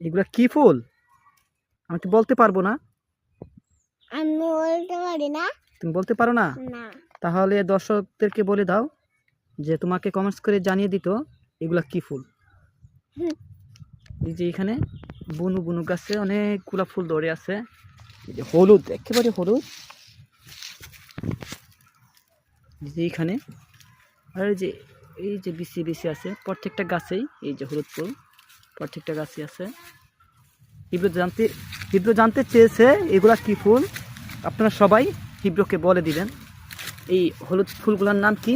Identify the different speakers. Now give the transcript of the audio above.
Speaker 1: এগুলা কি ফুল? আমি তো বলতে পারব না?
Speaker 2: আমি বলতে পারি না।
Speaker 1: তুমি বলতে পারো না? তাহলে দর্শকদেরকে বলে দাও যে তোমাকে কমেন্টস করে জানিয়ে দিত এগুলা কি ফুল। এই যে এখানে বুনু বুনু গাছে অনেকগুলা ফুল ধরে আছে। যে হলুদ একেবারে হলুদ। যে এখানে। আর যে এই যে বিসি বিসি আছে, প্রত্যেকটা গাছেই, এই যে হলুদ ফুল, প্রত্যেকটা গাছই আছে। হিব্রু জানতে হিব্রু জানতে চেয়েছে এগুলা কি ফুল? আপনারা সবাই হিব্রুকে বলে দিবেন। এই হলুদ ফুলগুলোর নাম কি?